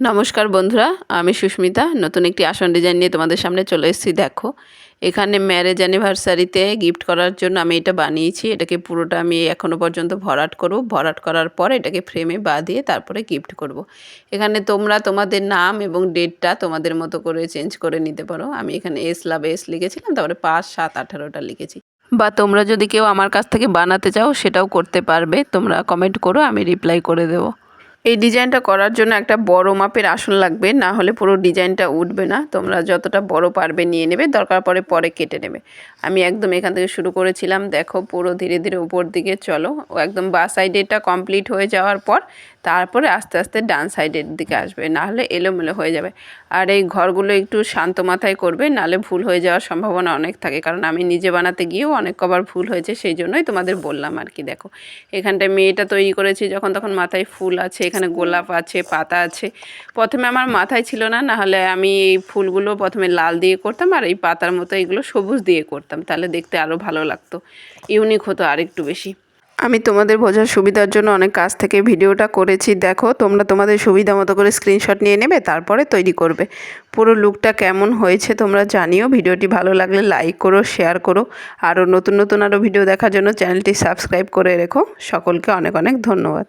নমস্কার বন্ধুরা, আমি সুস্মিতা। নতুন একটি আসন ডিজাইন নিয়ে তোমাদের সামনে চলে এসেছি। দেখো, এখানে ম্যারেজ অ্যানিভার্সারিতে গিফট করার জন্য আমি এটা বানিয়েছি। এটাকে পুরোটা আমি এখনও পর্যন্ত ভরাট করব। ভরাট করার পর এটাকে ফ্রেমে বাঁধিয়ে তারপরে গিফট করব। এখানে তোমরা তোমাদের নাম এবং ডেটটা তোমাদের মতো করে চেঞ্জ করে নিতে পারো। আমি এখানে এস লাভ এস লিখেছিলাম, তারপরে পাঁচ, সাত, আঠারোটা লিখেছি। বা তোমরা যদি কেউ আমার কাছ থেকে বানাতে চাও, সেটাও করতে পারবে। তোমরা কমেন্ট করো, আমি রিপ্লাই করে দেবো। এই ডিজাইনটা করার জন্য একটা বড় মাপের আসন লাগবে, না হলে পুরো ডিজাইনটা উঠবে না। তোমরা যতটা বড় পারবে নিয়ে নেবে, দরকার পড়ে পরে কেটে নেবে। আমি একদম এখান থেকে শুরু করেছিলাম, দেখো পুরো ধীরে ধীরে উপর দিকে চলো। ও একদম বা সাইডেটা কমপ্লিট হয়ে যাওয়ার পর তারপরে আস্তে আস্তে ডান সাইডের দিকে আসবে নাহলে এলোমেলো হয়ে যাবে। আর এই ঘরগুলো একটু শান্ত মাথায় করবে নাহলে ভুল হয়ে যাওয়ার সম্ভাবনা অনেক থাকে। কারণ আমি নিজে বানাতে গিয়েও অনেক কবার ভুল হয়েছে, সেই জন্যই তোমাদের বললাম আর কি, দেখো। এখানটায় মেয়েটা তৈরি করেছি, যখন তখন মাথায় ফুল আছে, এখানে গোলাপ আছে, পাতা আছে। প্রথমে আমার মাথায় ছিল না, নাহলে আমি এই ফুলগুলো প্রথমে লাল দিয়ে করতাম আর এই পাতার মতো এগুলো সবুজ দিয়ে করতাম। তাহলে দেখতে আরও ভালো লাগতো ইউনিক হতো আরেকটু বেশি। আমি তোমাদের বোঝার সুবিধার জন্য অনেক কাছ থেকে ভিডিওটা করেছি। দেখো, তোমরা তোমাদের সুবিধা মতো করে স্ক্রিনশট নিয়ে নেবে, তারপরে তৈরি করবে। পুরো লুকটা কেমন হয়েছে তোমরা জানিও। ভিডিওটি ভালো লাগলে লাইক করো শেয়ার করো। আরও নতুন নতুন আরও ভিডিও দেখার জন্য চ্যানেলটি সাবস্ক্রাইব করে রেখো। সকলকে অনেক অনেক ধন্যবাদ।